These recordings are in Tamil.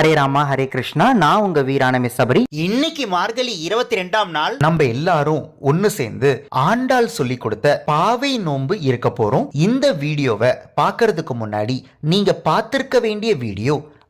ஹரே ராமா ஹரே கிருஷ்ணா. நான் உங்க வீரான மிஸ் சபரி. இன்னைக்கு மார்கழி இருபத்தி ரெண்டாம் நாள். நம்ம எல்லாரும் ஒன்னு சேர்ந்து ஆண்டாள் சொல்லி கொடுத்த பாவை நோன்பு இருக்க போறோம். இந்த வீடியோவை பார்க்கறதுக்கு முன்னாடி நீங்க பார்த்திருக்க வேண்டிய வீடியோ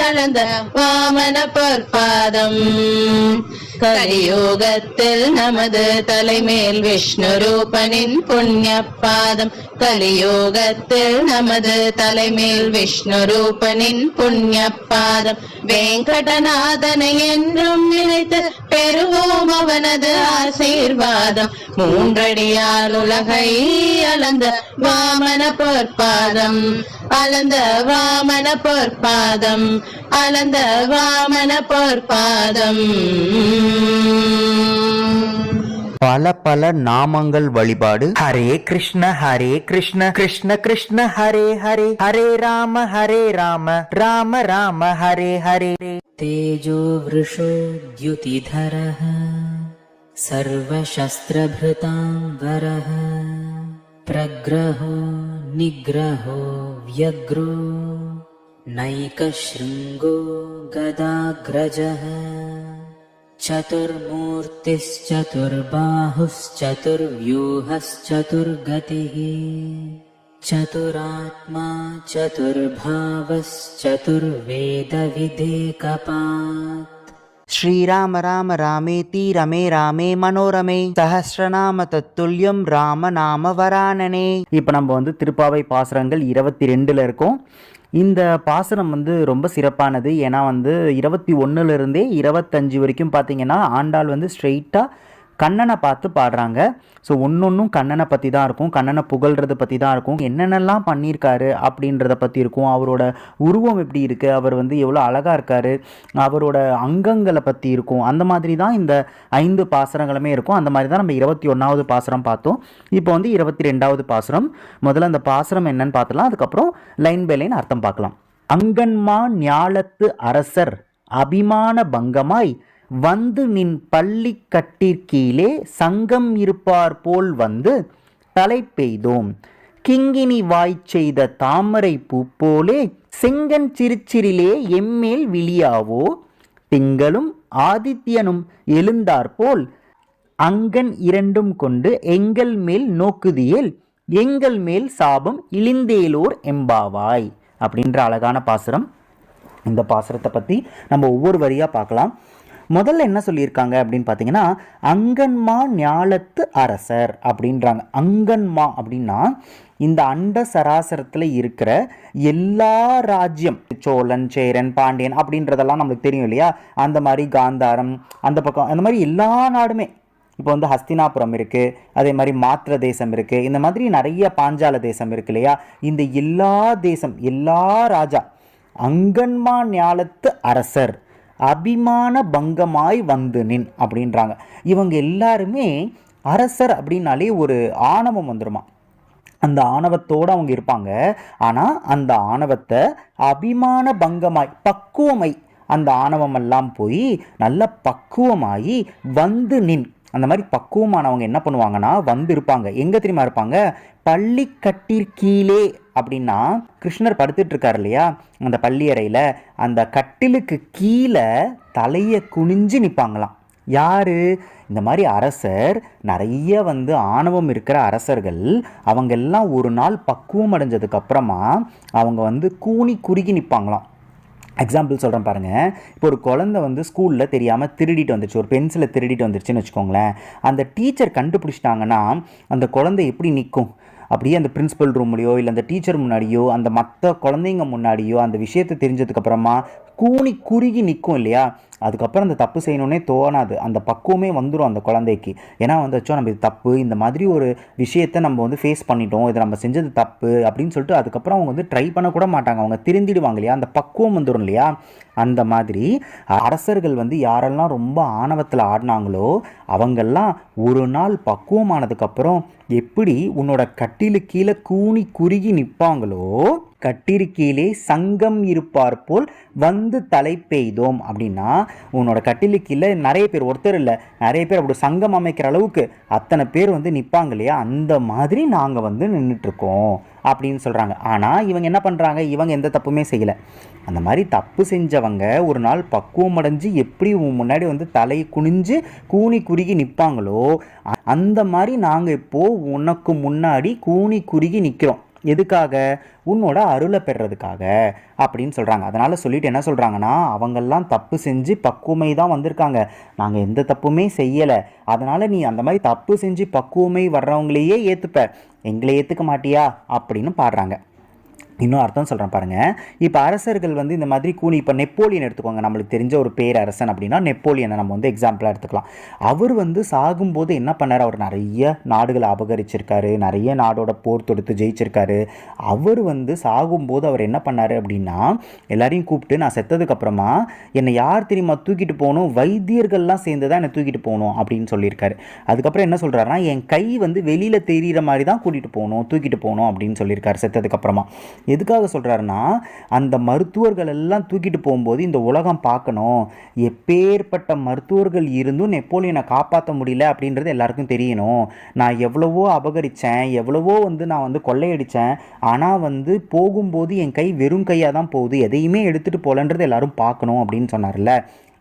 அளந்த வாமன பொற்பாதம் கலியோகத்தில் நமது தலைமேல் விஷ்ணு ரூபனின் புண்ணிய பாதம் கலியோகத்தில் நமது தலைமேல் விஷ்ணு ரூபனின் புண்ணிய பாதம் வெங்கடநாதனை என்றும் நினைத்து பெறுவோம் அவனது ஆசீர்வாதம் மூன்றடியால் உலகை அளந்த வாமன பொற்பாதம் அளந்த வாமன பொற்பாதம் அளந்த வாமன பொற்பாதம் பல பல நாமங்கள் வழிபாடு ஹரே கிருஷ்ண ஹரே கிருஷ்ண கிருஷ்ண கிருஷ்ண ஹரே ஹரே ஹரே ராம ஹரே ராம ராம ராம ஹரே ஹரே तेजो वृषो द्युतिधरः सर्वशस्त्रभृतां वरः प्रग्रहो निग्रहो व्यग्रो नैकशृङ्गो गदाग्रजः। चतुर्मूर्तिश्चतुर्बाहुश्चतुर्व्यूहश्चतुर्गतिः। चतुरात्मा चतुर्भावश्चतुर्वेदविदेकपात् ஸ்ரீராம ராம ராமேதி ரமே ராமே மனோரமே. சஹஸ்ரநாம தத்துல்யம் ராம நாம வரானனே. இப்போ நம்ம வந்து திருப்பாவை பாசுரங்கள் இருபத்தி ரெண்டில் இருக்கோம். இந்த பாசுரம் வந்து ரொம்ப சிறப்பானது. ஏன்னா வந்து இருபத்தி ஒன்றுலேருந்தே இருபத்தஞ்சு வரைக்கும் பார்த்தீங்கன்னா ஆண்டாள் வந்து ஸ்ட்ரெயிட்டாக கண்ணனை பார்த்து பாடுறாங்க. ஸோ ஒன்னொன்றும் கண்ணனை பற்றி தான் இருக்கும். கண்ணனை புகழ்றதை பற்றி தான் இருக்கும். என்னென்னலாம் பண்ணியிருக்காரு அப்படின்றத பற்றி இருக்கும். அவரோட உருவம் எப்படி இருக்குது அவர் வந்து எவ்வளோ அழகாக இருக்கார். அவரோட அங்கங்களை பற்றி இருக்கும். அந்த மாதிரி தான் இந்த ஐந்து பாசுரங்களுமே இருக்கும். அந்த மாதிரி தான் நம்ம இருபத்தி ஒன்றாவது பாசுரம் பார்த்தோம். இப்போ வந்து இருபத்தி ரெண்டாவது பாசுரம். முதல்ல அந்த பாசுரம் என்னன்னு பார்த்துலாம் அதுக்கப்புறம் லைன் பை லைன் அர்த்தம் பார்க்கலாம். அங்கன்மா ஞாலத்து அரசர் அபிமான பங்கமாய் வந்து நின் பள்ளி கட்டிற்கீழே சங்கம் இருப்பார் போல் வந்து தலை பெய்தோம். கிங்கினி வாய் செய்த தாமரை பூ போலே செங்கன் சிறுச்சிறிலே எம்மேல் விழியாவோ? திங்களும் ஆதித்யனும் எழுந்தாற்போல் அங்கன் இரண்டும் கொண்டு எங்கள் மேல் நோக்குதியேல் எங்கள் மேல் சாபம் இழிந்தேலோர் எம்பாவாய். அப்படின்ற அழகான பாசுரம். இந்த பாசுரத்தை பற்றி நம்ம ஒவ்வொரு வரியாக பார்க்கலாம். முதல்ல என்ன சொல்லியிருக்காங்க அப்படின்னு பார்த்தீங்கன்னா அங்கன்மா ஞாலத்து அரசர் அப்படின்றாங்க. அங்கன்மா அப்படின்னா இந்த அண்ட சராசரத்தில் இருக்கிற எல்லா ராஜ்யம் சோழன் சேரன் பாண்டியன் அப்படின்றதெல்லாம் நம்மளுக்கு தெரியும் இல்லையா? அந்த மாதிரி காந்தாரம் அந்த பக்கம் அந்த மாதிரி எல்லா நாடுமே. இப்போ வந்து ஹஸ்தினாபுரம் இருக்குது அதே மாதிரி மாத்திர தேசம் இருக்குது இந்த மாதிரி நிறைய பாஞ்சால தேசம் இருக்கு இல்லையா? இந்த எல்லா தேசம் எல்லா ராஜா அங்கன்மா ஞாலத்து அரசர் அபிமான பங்கமாய் வந்து நின் அப்படின்றாங்க. இவங்க எல்லாருமே அரசர் அப்படின்னாலே ஒரு ஆணவம் வந்துருமா? அந்த ஆணவத்தோடு அவங்க இருப்பாங்க. ஆனால் அந்த ஆணவத்தை அபிமான பங்கமாய் பக்குவமை அந்த ஆணவமெல்லாம் போய் நல்ல பக்குவமாகி வந்து நின் அந்த மாதிரி பக்குவமானவங்க என்ன பண்ணுவாங்கன்னா வந்து இருப்பாங்க எங்கே தெரியுமா இருப்பாங்க? பள்ளி கட்டிற்கீழே அப்படின்னா கிருஷ்ணர் படுத்துட்டு இருக்கார் இல்லையா? அந்த பள்ளி அறையில் அந்த கட்டிலுக்கு கீழே தலையை குனிஞ்சு நிற்பாங்களாம் யார்? இந்த மாதிரி அரசர் நிறைய வந்து ஆணவம் இருக்கிற அரசர்கள் அவங்க எல்லாம் ஒரு நாள் பக்குவம் அடைஞ்சதுக்கப்புறமா அவங்க வந்து கூனி குறுகி நிற்பாங்களாம் எக்ஸாம்பிள் சொல்கிறேன் பாருங்கள் இப்போ ஒரு குழந்தை வந்து ஸ்கூலில் தெரியாமல் திருடிட்டு வந்துருச்சு. ஒரு பென்சிலை திருடிட்டு வந்துருச்சுன்னு வச்சுக்கோங்களேன். அந்த டீச்சர் கண்டுபிடிச்சிட்டாங்கன்னா அந்த குழந்தை எப்படி நிற்கும் அப்படியே அந்த பிரின்ஸிபல் ரூம்லையோ இல்லை அந்த டீச்சர் முன்னாடியோ அந்த மற்ற குழந்தைங்க முன்னாடியோ அந்த விஷயத்தை தெரிஞ்சதுக்கப்புறமா கூனி குறுகி நிற்கும் இல்லையா? அதுக்கப்புறம் அந்த தப்பு செய்யணுன்னே தோணாது. அந்த பக்குவமே வந்துடும் அந்த குழந்தைக்கு. ஏன்னா வந்துச்சோ நம்ம இது தப்பு இந்த மாதிரி ஒரு விஷயத்தை நம்ம வந்து ஃபேஸ் பண்ணிட்டோம் இதை நம்ம செஞ்சது தப்பு அப்படின்னு சொல்லிட்டு அதுக்கப்புறம் அவங்க வந்து ட்ரை பண்ணக்கூட மாட்டாங்க. அவங்க திருந்திடுவாங்க இல்லையா? அந்த பக்குவம் வந்துடும் இல்லையா? அந்த மாதிரி அரசர்கள் வந்து யாரெல்லாம் ரொம்ப ஆணவத்தில் ஆடினாங்களோ அவங்கெல்லாம் ஒரு நாள் பக்குவமானதுக்கப்புறம் எப்படி உன்னோட கட்டிலு கீழே கூனி குறுகி நிற்பாங்களோ கட்டிருக்கீழே சங்கம் இருப்பார் போல் வந்து தலை பெய்தோம். அப்படின்னா உன்னோட கட்டிலு கீழே நிறைய பேர் ஒருத்தர் இல்லை நிறைய பேர் அப்படி சங்கம் அமைக்கிற அளவுக்கு அத்தனை பேர் வந்து நிற்பாங்க இல்லையா? அந்த மாதிரி நாங்கள் வந்து நின்றுட்டுருக்கோம் அப்படின்னு சொல்கிறாங்க ஆனால் இவங்க என்ன பண்ணுறாங்க இவங்க எந்த தப்புமே செய்யலை. அந்த மாதிரி தப்பு செஞ்சவங்க ஒரு நாள் பக்குவம் அடைஞ்சு எப்படி உன் முன்னாடி வந்து தலை குனிஞ்சு கூனி குறுகி நிற்பாங்களோ அந்த மாதிரி நாங்கள் இப்போது உனக்கு முன்னாடி கூனி குறுகி நிற்கிறோம் எதுக்காக? உன்னோட அருளை பெறுறதுக்காக அப்படின்னு சொல்கிறாங்க அதனால் சொல்லிட்டு என்ன சொல்கிறாங்கன்னா அவங்கெல்லாம் தப்பு செஞ்சு பக்குவமை தான் வந்திருக்காங்க. நாங்கள் எந்த தப்புமே செய்யலை. அதனால் நீ அந்த மாதிரி தப்பு செஞ்சு பக்குவமை வர்றவங்களையே ஏற்றுப்ப எங்களை ஏற்றுக்க மாட்டியா? அப்படின்னு பாடுறாங்க. இன்னும் அர்த்தம் சொல்கிறேன் பாருங்கள் இப்போ அரசர்கள் வந்து இந்த மாதிரி கூலி இப்போ நெப்போலியன் எடுத்துக்கோங்க. நம்மளுக்கு தெரிஞ்ச ஒரு பேரரசன் அப்படின்னா நெப்போலியனை நம்ம வந்து எக்ஸாம்பிளாக எடுத்துக்கலாம். அவர் வந்து சாகும்போது என்ன பண்ணார்? அவர் நிறைய நாடுகளை அபகரிச்சிருக்காரு. நிறைய நாடோட போர் தொடுத்து ஜெயிச்சிருக்காரு. அவர் வந்து சாகும்போது அவர் என்ன பண்ணார் அப்படின்னா எல்லாரையும் கூப்பிட்டு நான் செத்ததுக்கப்புறமா என்னை யார் தெரியுமா தூக்கிட்டு போகணும்? வைத்தியர்கள்லாம் சேர்ந்து தான் என்னை தூக்கிட்டு போகணும் அப்படின்னு சொல்லியிருக்காரு. அதுக்கப்புறம் என்ன சொல்கிறாருன்னா என் கை வந்து வெளியில் தெரிகிற மாதிரி தான் கூட்டிகிட்டு போகணும் தூக்கிட்டு போகணும் அப்படின்னு சொல்லியிருக்காரு செத்ததுக்கப்புறமா எதுக்காக சொல்கிறாருன்னா அந்த மருத்துவர்கள் எல்லாம் தூக்கிட்டு போகும்போது இந்த உலகம் பார்க்கணும். எப்பேற்பட்ட மருத்துவர்கள் இருந்தும் நெப்போலியனை காப்பாற்ற முடியல அப்படின்றது எல்லாருக்கும் தெரியணும். நான் எவ்வளவோ அபகரித்தேன் எவ்வளவோ வந்து நான் வந்து கொள்ளையடித்தேன் ஆனால் வந்து போகும்போது என் கை வெறும் கையாக தான் போகுது. எதையுமே எடுத்துகிட்டு போகலன்றது எல்லாரும் பார்க்கணும் அப்படின்னு சொன்னார்ல.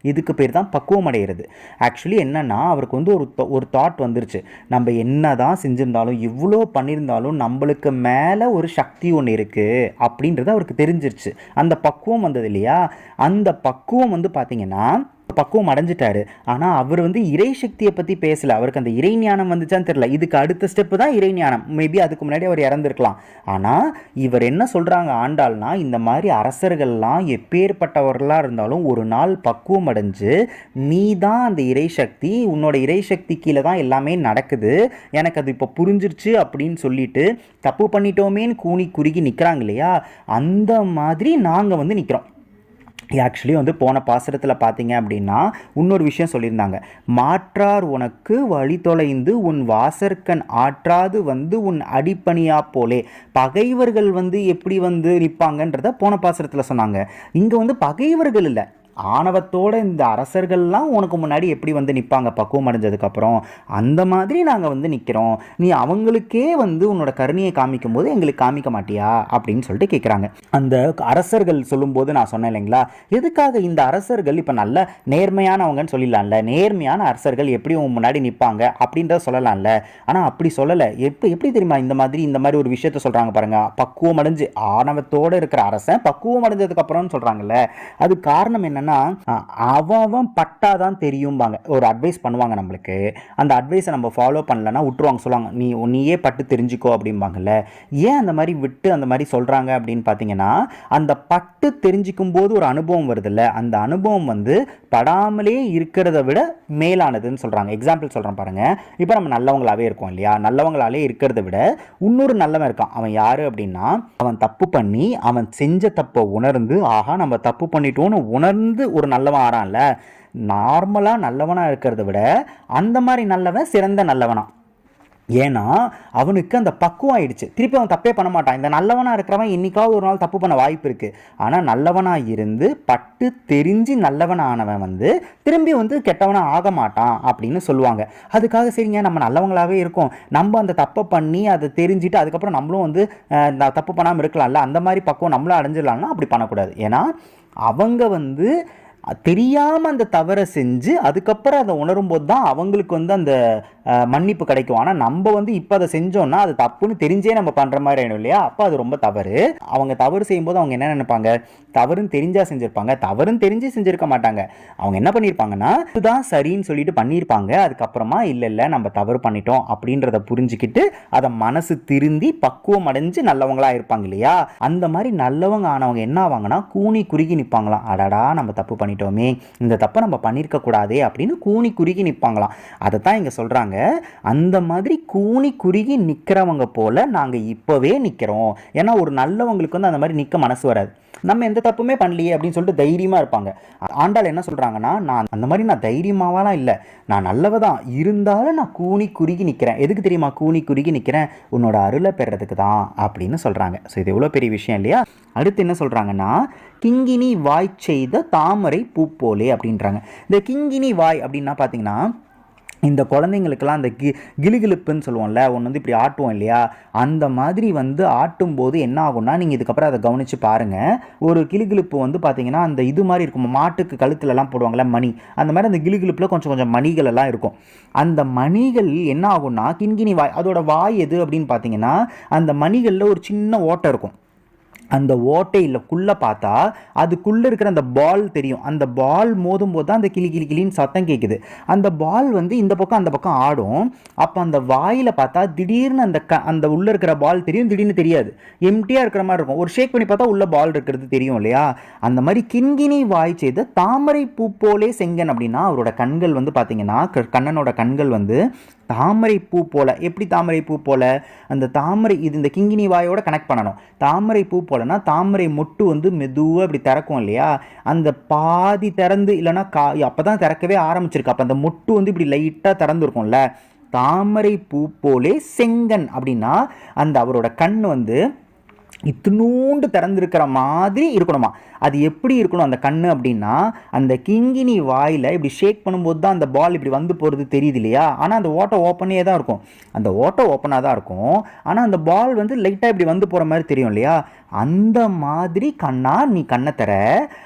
இதுக்கு பேர் தான் பக்குவம் அடைகிறது ஆக்சுவலி என்னென்னா அவருக்கு வந்து ஒரு ஒரு தாட் வந்துருச்சு. நம்ம என்ன தான் செஞ்சுருந்தாலும் இவ்வளோ பண்ணியிருந்தாலும் நம்மளுக்கு மேலே ஒரு சக்தி ஒன்று இருக்குது அப்படின்றது அவருக்கு தெரிஞ்சிருச்சு. அந்த பக்குவம் வந்தது இல்லையா? அந்த பக்குவம் வந்து பார்த்திங்கன்னா பக்குவம் அடைஞ்சிட்டாரு. ஆனால் அவர் வந்து இறை சக்தியை பற்றி பேசல. அவருக்கு அந்த இறை ஞானம் வந்துச்சான்னு தெரியல. இதுக்கு அடுத்த ஸ்டெப்பு தான் இறை ஞானம். மேபி அதுக்கு முன்னாடி அவர் இறந்துருக்கலாம். ஆனால் இவர் என்ன சொல்கிறாங்க ஆண்டாள்னா இந்த மாதிரி அரசர்கள்லாம் எப்பேற்பட்டவர்களாக இருந்தாலும் ஒரு நாள் பக்குவம் அடைஞ்சு நீ தான் அந்த இறை சக்தி. உன்னோட இறை சக்தி கீழே தான் எல்லாமே நடக்குது. எனக்கு அது இப்போ புரிஞ்சிருச்சு அப்படின்னு சொல்லிட்டு தப்பு பண்ணிட்டோமேன்னு கூனி குறுகி நிற்கிறாங்க இல்லையா? அந்த மாதிரி நாங்கள் வந்து நிற்கிறோம் ஆக்சுவலி வந்து போன பாசுரத்தில் பார்த்தீங்க அப்படின்னா இன்னொரு விஷயம் சொல்லியிருந்தாங்க. மாற்றார் உனக்கு வழி தொலைந்து உன் வாசற்கண் ஆற்றாது வந்து உன் அடிப்பணியா போலே. பகைவர்கள் வந்து எப்படி வந்து நிற்பாங்கன்றத போன பாசுரத்தில் சொன்னாங்க. இங்கே வந்து பகைவர்கள் இல்லை. ஆணவத்தோட இந்த அரசர்கள்லாம் உனக்கு முன்னாடி எப்படி வந்து நிற்பாங்க பக்குவம் அடைஞ்சதுக்கப்புறம் அந்த மாதிரி நாங்கள் வந்து நிற்கிறோம் நீ அவங்களுக்கே வந்து உன்னோட கருணையை காமிக்கும் போது எங்களுக்கு காமிக்க மாட்டியா? அப்படின்னு சொல்லிட்டு கேட்குறாங்க அந்த அரசர்கள் சொல்லும்போது நான் சொன்னேன் இல்லைங்களா? எதுக்காக இந்த அரசர்கள் இப்போ நல்ல நேர்மையானவங்கன்னு சொல்லிடலாம்ல? நேர்மையான அரசர்கள் எப்படி உன் முன்னாடி நிற்பாங்க அப்படின்றத சொல்லலாம்ல. ஆனால் அப்படி சொல்லலை. எப்போ எப்படி தெரியுமா? இந்த மாதிரி இந்த மாதிரி ஒரு விஷயத்த சொல்கிறாங்க பாருங்கள் பக்குவம் அடைஞ்சு ஆணவத்தோடு இருக்கிற அரசன் பக்குவம் அடைஞ்சதுக்கப்புறம்னு சொல்கிறாங்கல்ல அது காரணம் என்னென்னா என்னன்னா அவன் அவன் பட்டாதான் தெரியும்பாங்க. ஒரு அட்வைஸ் பண்ணுவாங்க நம்மளுக்கு. அந்த அட்வைஸை நம்ம ஃபாலோ பண்ணலன்னா விட்டுருவாங்க. சொல்லுவாங்க நீ நீயே பட்டு தெரிஞ்சுக்கோ அப்படிம்பாங்கல்ல. ஏன் அந்த மாதிரி விட்டு அந்த மாதிரி சொல்கிறாங்க அப்படின்னு பார்த்தீங்கன்னா அந்த பட்டு தெரிஞ்சுக்கும் போது ஒரு அனுபவம் வருதுல்ல. அந்த அனுபவம் வந்து படாமலே இருக்கிறத விட மேலானதுன்னு சொல்கிறாங்க எக்ஸாம்பிள் சொல்கிறேன் பாருங்கள் இப்போ நம்ம நல்லவங்களாகவே இருக்கோம் இல்லையா? நல்லவங்களாலே இருக்கிறத விட இன்னொரு நல்லவன் இருக்கான். அவன் யார் அப்படின்னா அவன் தப்பு பண்ணி அவன் செஞ்ச தப்பை உணர்ந்து ஆஹா நம்ம தப்பு பண்ணிட்டோன்னு உணர்ந்து ஒரு நல்லவன் ஆறான்ல. நார்மலாக நல்லவனாக இருக்கிறத விட அந்த மாதிரி நல்லவன் சிறந்த நல்லவனாக ஏன்னா அவனுக்கு அந்த பக்குவம் ஆயிடுச்சு திருப்பி அவன் தப்பே பண்ண மாட்டான். இந்த நல்லவனாக இருக்கிறவன் என்னைக்காவது ஒரு நாள் தப்பு பண்ண வாய்ப்பு இருக்குது ஆனால் நல்லவனாக இருந்து பட்டு தெரிஞ்சு நல்லவனானவன் வந்து திரும்பி வந்து கெட்டவனாக ஆக மாட்டான் அப்படின்னு சொல்லுவாங்க. அதுக்காக சரிங்க நம்ம நல்லவங்களாகவே இருக்கோம். நம்ம அந்த தப்பை பண்ணி அதை தெரிஞ்சுட்டு அதுக்கப்புறம் நம்மளும் வந்து தப்பு பண்ணாமல் இருக்கலாம்ல. அந்த மாதிரி பக்குவம் நம்மளும் அடைஞ்சிடலாம்னா அப்படி பண்ணக்கூடாது. ஏன்னா அவங்க வந்து தெரியாமல் அந்த தவறை செஞ்சு அதுக்கப்புறம் அதை உணரும்போது தான் அவங்களுக்கு வந்து அந்த மன்னிப்பு கிடைக்கும். ஆனால் நம்ம வந்து இப்போ அதை செஞ்சோம்னா அது தப்புன்னு தெரிஞ்சே நம்ம பண்ணுற மாதிரி ஆயிடும் இல்லையா? அப்போ அது ரொம்ப தவறு. அவங்க தவறு செய்யும்போது அவங்க என்ன நினைப்பாங்க? தவறுன்னு தெரிஞ்சா செஞ்சுருப்பாங்க தவறுன்னு தெரிஞ்சு செஞ்சுருக்க மாட்டாங்க. அவங்க என்ன பண்ணியிருப்பாங்கன்னா இதுதான் சரின்னு சொல்லிட்டு பண்ணியிருப்பாங்க அதுக்கப்புறமா இல்லை இல்லை நம்ம தவறு பண்ணிட்டோம். அப்படின்றத புரிஞ்சுக்கிட்டு அதை மனசு திருந்தி பக்குவம் அடைஞ்சு நல்லவங்களாக இருப்பாங்க இல்லையா? அந்த மாதிரி நல்லவங்க ஆனவங்க என்ன ஆவாங்கன்னா கூனி குறுகி நிற்பாங்களாம் அடடா நம்ம தப்பு பண்ணிட்டோமே. இந்த தப்பை நம்ம பண்ணியிருக்கக்கூடாதே அப்படின்னு கூனி குறுகி நிற்பாங்களாம் அதை தான் இங்கே சொல்கிறாங்க அந்த மாதிரி கூனி குறுகி நிற்கிறவங்க போல் நாங்கள் இப்போவே நிற்கிறோம் ஏன்னா ஒரு நல்லவங்களுக்கு வந்து அந்த மாதிரி நிற்க மனசு வராது. நம்ம எந்த தப்புமே பண்ணலையே அப்படின்னு சொல்லிட்டு தைரியமாக இருப்பாங்க. ஆண்டாள் என்ன சொல்கிறாங்கன்னா நான் அந்த மாதிரி நான் தைரியமாகலாம் இல்லை. நான் நல்லவ தான் இருந்தாலும் நான் கூனி குறுகி நிற்கிறேன் எதுக்கு தெரியுமா? கூனி குறுகி நிற்கிறேன் உன்னோட அருளை பெறதுக்கு தான் அப்படின்னு சொல்கிறாங்க ஸோ இது எவ்வளோ பெரிய விஷயம் இல்லையா? அடுத்து என்ன சொல்கிறாங்கன்னா கிங்கினி வாய் செய்த தாமரை பூ போலே அப்படின்றாங்க. இந்த கிங்கினி வாய் அப்படின்னா பார்த்தீங்கன்னா இந்த குழந்தைங்களுக்கெல்லாம் அந்த கி கிலுகிலுப்புன்னு சொல்லுவோம்ல ஒன்று வந்து இப்படி ஆட்டுவோம் இல்லையா? அந்த மாதிரி வந்து ஆட்டும்போது என்ன ஆகும்னா நீங்கள் இதுக்கப்புறம் அதை கவனித்து பாருங்கள் ஒரு கிலுகிலுப்பு வந்து பார்த்தீங்கன்னா அந்த இது மாதிரி இருக்கும். மாட்டுக்கு கழுத்துலலாம் போடுவாங்கள்ல மணி. அந்த மாதிரி அந்த கிலுகிலுப்பில் கொஞ்சம் கொஞ்சம் மணிகள் எல்லாம் இருக்கும். அந்த மணிகள் என்ன ஆகும்னா கிண்கிணி வாய் அதோட வாய் எது அப்படின்னு பார்த்தீங்கன்னா அந்த மணிகளில் ஒரு சின்ன ஓட்டை இருக்கும். அந்த ஓட்டையிலக்குள்ளே பார்த்தா அதுக்குள்ளே இருக்கிற அந்த பால் தெரியும். அந்த பால் மோதும் போது தான் அந்த கிளி கிளி கிளின்னு சத்தம் கேட்குது அந்த பால் வந்து இந்த பக்கம் அந்த பக்கம் ஆடும். அப்போ அந்த வாயில் பார்த்தா திடீர்னு அந்த க அந்த உள்ளே இருக்கிற பால் தெரியும் திடீர்னு தெரியாது. எம்டியாக இருக்கிற மாதிரி இருக்கும். ஒரு ஷேக் பண்ணி பார்த்தா உள்ளே பால் இருக்கிறது தெரியும் இல்லையா? அந்த மாதிரி கிண்கிணி வாய் செய்த தாமரை பூ போலே செங்கன் அப்படின்னா அவரோட கண்கள் வந்து பார்த்தீங்கன்னா க- கண்ணனோட கண்கள் வந்து தாமரை பூ போல் எப்படி தாமரை பூ போல்? அந்த தாமரை இது இந்த கிங்கினி வாயோட கனெக்ட் பண்ணணும். தாமரை பூ போலனா தாமரை மொட்டு வந்து மெதுவாக இப்படி திறக்கும் இல்லையா? அந்த பாதி திறந்து இல்லைன்னா கா அப்போ தான் திறக்கவே ஆரம்பிச்சிருக்கு. அப்போ அந்த மொட்டு வந்து இப்படி லைட்டாக திறந்துருக்கும்ல. தாமரை பூ போலே செங்கன் அப்படின்னா அந்த அவரோட கண் வந்து இத்தினூண்டு திறந்திருக்கிற மாதிரி இருக்கணுமா? அது எப்படி இருக்கணும் அந்த கண் அப்படின்னா அந்த கிங்கினி வாயில் இப்படி ஷேக் பண்ணும்போது தான் அந்த பால் இப்படி வந்து போகிறது தெரியுது இல்லையா? ஆனால் அந்த ஓட்டை ஓப்பனே தான் இருக்கும். அந்த ஓட்டை ஓப்பனாக தான் இருக்கும். ஆனால் அந்த பால் வந்து லைட்டாக இப்படி வந்து போகிற மாதிரி தெரியும் இல்லையா? அந்த மாதிரி கண்ணா நீ கண்ணை தர.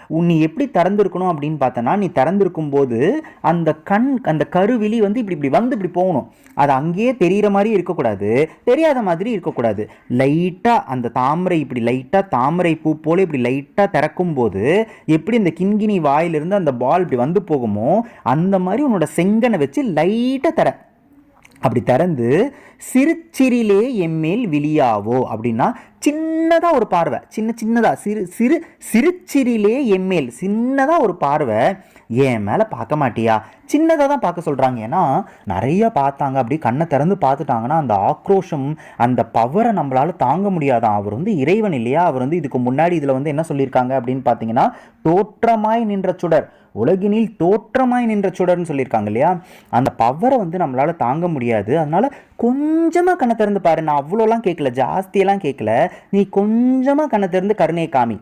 உன்னை நீ எப்படி திறந்துருக்கணும் அப்படின்னு பார்த்தனா நீ திறந்திருக்கும் போது அந்த கண் அந்த கருவிழி வந்து இப்படி இப்படி வந்து இப்படி போகணும். அது அங்கேயே தெரிகிற மாதிரி இருக்கக்கூடாது. தெரியாத மாதிரி இருக்கக்கூடாது. லைட்டாக அந்த தாமரை இப்படி லைட்டாக தாமரை பூ போல இப்படி லைட்டாக திறக்கும் போது எப்படி இந்த கிண்கிணி வாயிலிருந்து அந்த பால் இப்படி வந்து போகுமோ அந்த மாதிரி உன்னோட செங்கனை வச்சு லைட்டாக தர. அப்படி திறந்து சிறுச்சிறிலே எம்மேல் விழியாவோ அப்படின்னா சின்னதாக ஒரு பார்வை. சின்ன சின்னதாக சிறு சிறு சிறுச்சிறிலே எம்மேல் சின்னதாக ஒரு பார்வை. என் மேலே பார்க்க மாட்டியா? சின்னதாக தான் பார்க்க சொல்கிறாங்க ஏன்னா நிறைய பார்த்தாங்க. அப்படி கண்ணை திறந்து பார்த்துட்டாங்கன்னா அந்த ஆக்ரோஷம் அந்த பவரை நம்மளால் தாங்க முடியாதான் அவர் வந்து இறைவன் இல்லையா? அவர் வந்து இதுக்கு முன்னாடி இதில் வந்து என்ன சொல்லியிருக்காங்க அப்படின்னு பார்த்தீங்கன்னா தோற்றமாய் நின்ற சுடர். உலகினில் தோற்றமாய் நின்ற சுடர்னு சொல்லியிருக்காங்க இல்லையா? அந்த பவரை வந்து நம்மளால் தாங்க முடியாது. அதனால் கொஞ்சமாக கண்ணை திறந்து பாரு. நான் அவ்வளோலாம் கேட்கல. ஜாஸ்தியெல்லாம் கேட்கல. நீ கொஞ்சமாக கண்ணை திறந்து கருணையை காமி.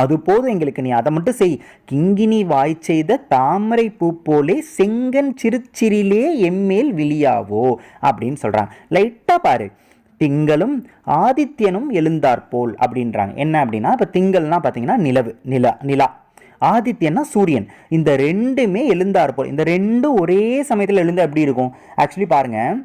அது போதும் எங்களுக்கு நீ அதை மட்டும் செய். கிங்கினி வாய் செய்த தாமரை பூ போலே செங்கன் சிறுச்சிறிலே எம்மேல் விழியாவோ அப்படின்னு சொல்கிறாங்க லைட்டாக பாரு. திங்களும் ஆதித்யனும் எழுந்தாற்போல் அப்படின்றாங்க. என்ன அப்படின்னா இப்போ திங்கள்னா பார்த்தீங்கன்னா நிலவு நிலா நிலா. ஆதித்யன்னா சூரியன். இந்த ரெண்டுமே எழுந்தார் போல். இந்த ரெண்டும் ஒரே சமயத்தில் எழுந்து எப்படி இருக்கும்? ஆக்சுவலி பாருங்கள்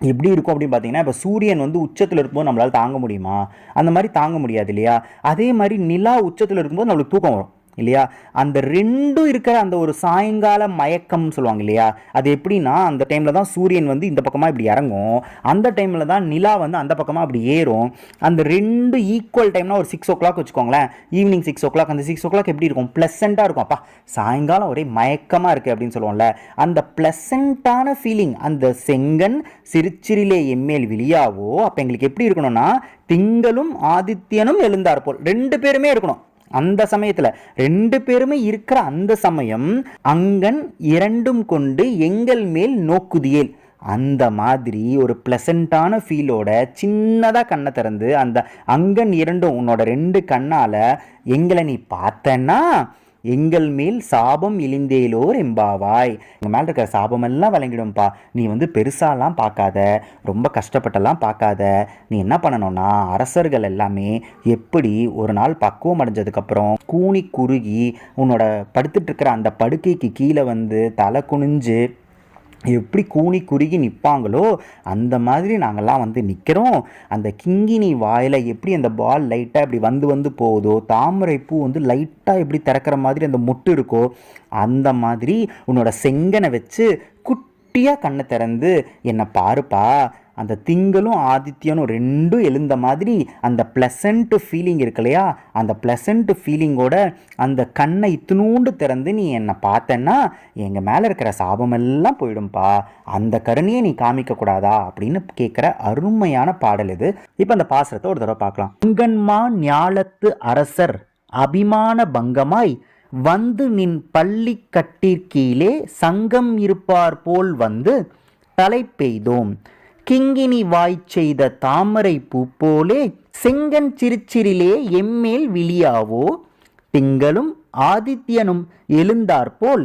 எப்படி இருக்கும் அப்படின்னு பார்த்தீங்கன்னா இப்போ சூரியன் வந்து உச்சத்தில் இருக்கும்போது நம்மளால் தாங்க முடியுமா? அந்த மாதிரி தாங்க முடியாது இல்லையா? அதே மாதிரி நிலா உச்சத்தில் இருக்கும்போது நம்மளுக்கு தூக்கம் வரும். இல்லையா? அந்த ரெண்டும் இருக்கிற அந்த ஒரு சாயங்கால மயக்கம்னு சொல்லுவாங்க இல்லையா? அது எப்படின்னா அந்த டைமில் தான் சூரியன் வந்து இந்த பக்கமாக இப்படி இறங்கும். அந்த டைமில் தான் நிலா வந்து அந்த பக்கமாக அப்படி ஏறும். அந்த ரெண்டு ஈக்குவல் டைம்னா ஒரு சிக்ஸ் ஓ கிளாக் வச்சுக்கோங்களேன். ஈவினிங் சிக்ஸ் ஓ கிளாக் அந்த சிக்ஸ் ஓ கிளாக் எப்படி இருக்கும்? ப்ளசண்ட்டாக இருக்கும். அப்பா சாயங்காலம் ஒரே மயக்கமாக இருக்குது அப்படின்னு சொல்லுவோம்ல. அந்த ப்ளசண்ட்டான ஃபீலிங் அந்த செங்கன் சிறுச்சிறிலே எம்மேல் விழியாவோ அப்போ எங்களுக்கு எப்படி இருக்கணும்னா திங்களும் ஆதித்யனும் எழுந்தார் போல். ரெண்டு பேருமே இருக்கணும். அந்த சமயத்தில் ரெண்டு பேருமே இருக்கிற அந்த சமயம் அங்கன் இரண்டும் கொண்டு எங்கள் மேல் நோக்குதியேல். அந்த மாதிரி ஒரு ப்ளசண்ட்டான ஃபீலோட சின்னதாக கண்ணை திறந்து அந்த அங்கன் இரண்டும் உன்னோட ரெண்டு கண்ணால் எங்களை நீ பார்த்தன்னா எங்கள் மேல் சாபம் இழிந்தேலோர் எம்பாவாய் எங்கள் மேலே இருக்கிற சாபமெல்லாம் விளங்கிடும்பா நீ வந்து பெருசாலாம் பார்க்காத. ரொம்ப கஷ்டப்பட்டெல்லாம் பார்க்காத. நீ என்ன பண்ணணும்னா அரசர்கள் எல்லாமே எப்படி ஒரு நாள் பக்குவம் அடைஞ்சதுக்கப்புறம் கூனி குறுகி உன்னோட படுத்துட்டு இருக்கிற அந்த படுக்கைக்கு கீழே வந்து தலை குனிஞ்சு எப்படி கூனி குறுகி நிற்பாங்களோ அந்த மாதிரி நாங்கள்லாம் வந்து நிற்கிறோம் அந்த கிங்கினி வாயில் எப்படி அந்த பால் லைட்டாக இப்படி வந்து வந்து போகுதோ தாமரை பூ வந்து லைட்டாக எப்படி திறக்கிற மாதிரி அந்த மொட்டு இருக்கோ அந்த மாதிரி உன்னோட செங்கனை வச்சு குட்டியாக கண்ணை திறந்து என்னை பாருப்பா அந்த திங்களும் ஆதித்யனும் ரெண்டும் எழுந்த மாதிரி அந்த ப்ளசண்ட் ஃபீலிங் இருக்கு இல்லையா? அந்த ப்ளசண்ட் ஃபீலிங்கோட அந்த கண்ணை இத்தினூண்டு திறந்து நீ என்னை பார்த்தேன்னா எங்கள் மேலே இருக்கிற சாபமெல்லாம் போயிடும்பா. அந்த கருணையை நீ காமிக்கக்கூடாதா அப்படின்னு கேட்குற அருமையான பாடல் இது. இப்போ அந்த பாசுரத்தை ஒரு தடவை பார்க்கலாம். உங்கன்மா ஞாலத்து அரசர் அபிமான பங்கமாய் வந்து நின் பள்ளி கட்டிற்கீழே சங்கம் இருப்பார் போல் வந்து தலை பெய்தோம். கிங்கினி வாய் செய்த தாமரை பூ போலே செங்கன் சிறுச்சிறிலே எம்மேல் விழியாவோ? திங்களும் ஆதித்யனும் எழுந்தாற்போல்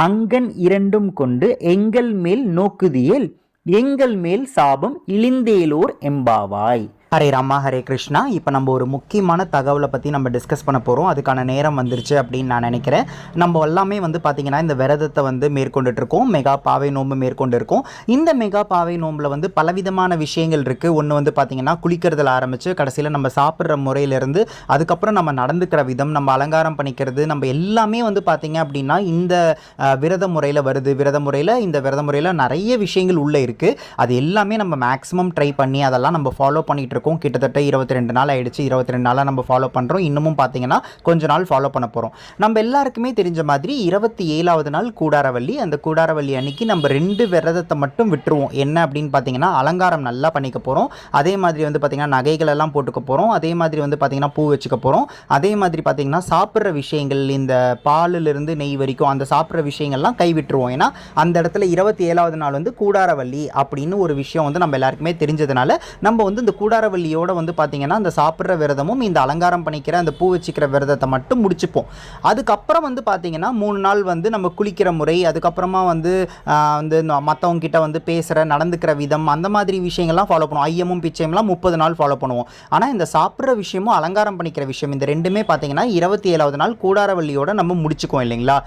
அங்கன் இரண்டும் கொண்டு எங்கள் மேல் நோக்குதியேல் எங்கள் மேல் சாபம் இழிந்தேலோர் எம்பாவாய். ஹரே ராமா ஹரே கிருஷ்ணா. இப்போ நம்ம ஒரு முக்கியமான தகவலை பற்றி நம்ம டிஸ்கஸ் பண்ண போகிறோம் அதுக்கான நேரம் வந்துருச்சு அப்படின்னு நான் நினைக்கிறேன். நம்ம எல்லாமே வந்து பார்த்திங்கன்னா இந்த விரதத்தை வந்து மேற்கொண்டுட்டு இருக்கோம் மெகா பாவை நோன்பு மேற்கொண்டு இருக்கோம் இந்த மெகா பாவை நோம்பில் வந்து பலவிதமான விஷயங்கள் இருக்குது ஒன்று வந்து பார்த்திங்கன்னா குளிக்கிறதுல ஆரம்பித்து கடைசியில் நம்ம சாப்பிட்ற முறையிலேருந்து அதுக்கப்புறம் நம்ம நடந்துக்கிற விதம் நம்ம அலங்காரம் பண்ணிக்கிறது நம்ம எல்லாமே வந்து பார்த்திங்க அப்படின்னா இந்த விரத முறையில் வருது. விரத முறையில் இந்த விரத முறையில் நிறைய விஷயங்கள் உள்ளே இருக்குது அது எல்லாமே நம்ம மேக்ஸிமம் ட்ரை பண்ணி அதெல்லாம் நம்ம ஃபாலோ பண்ணிகிட்டு இருக்கும். கிட்டத்தட்ட இருபத்தி ரெண்டு நாள் ஆயிடுச்சு. இருபத்தி ரெண்டு நாளாக நம்ம ஃபாலோ பண்ணுறோம் இன்னமும் பார்த்தீங்கன்னா கொஞ்ச நாள் ஃபாலோ பண்ண போகிறோம் நம்ம எல்லாருக்குமே தெரிஞ்ச மாதிரி இருபத்தி ஏழாவது நாள் கூடாரவள்ளி. அந்த கூடாரவள்ளி அன்னைக்கு நம்ம ரெண்டு விரதத்தை மட்டும் விட்டுருவோம். என்ன அப்படின்னு பார்த்தீங்கன்னா அலங்காரம் நல்லா பண்ணிக்க போகிறோம் அதே மாதிரி வந்து பார்த்திங்கன்னா நகைகள் எல்லாம் போட்டுக்க போகிறோம் அதே மாதிரி வந்து பார்த்திங்கன்னா பூ வச்சுக்க போகிறோம் அதே மாதிரி பார்த்திங்கன்னா சாப்பிட்ற விஷயங்கள் இந்த பாலிலிருந்து நெய் வரைக்கும் அந்த சாப்பிட்ற விஷயங்கள்லாம் கை விட்டுருவோம் ஏன்னா அந்த இடத்துல இருபத்தி ஏழாவது நாள் வந்து கூடாரவள்ளி அப்படின்னு ஒரு விஷயம் வந்து நம்ம எல்லாருக்குமே தெரிஞ்சதுனால நம்ம வந்து இந்த கூடாரவள்ளியோட வந்து பார்த்திங்கன்னா அந்த சாப்பிட்ற விரதமும் இந்த அலங்காரம் பண்ணிக்கிற அந்த பூ வச்சுக்கிற விரதத்தை மட்டும் முடிச்சுப்போம். அதுக்கப்புறம் வந்து பார்த்திங்கன்னா மூணு நாள் வந்து நம்ம குளிக்கிற முறை அதுக்கப்புறமா வந்து வந்து மற்றவங்க கிட்ட வந்து பேசுகிற நடந்துக்கிற விதம் அந்த மாதிரி விஷயங்கள்லாம் ஃபாலோ பண்ணுவோம். ஐயமும் பிச்சையம்லாம் முப்பது நாள் ஃபாலோ பண்ணுவோம். ஆனால் இந்த சாப்பிட்ற விஷயமும் அலங்காரம் பண்ணிக்கிற விஷயம் இந்த ரெண்டுமே பார்த்தீங்கன்னா இருபத்தி ஏழாவது நாள் கூடாரவள்ளியோட நம்ம முடிச்சுக்குவோம் இல்லைங்களா?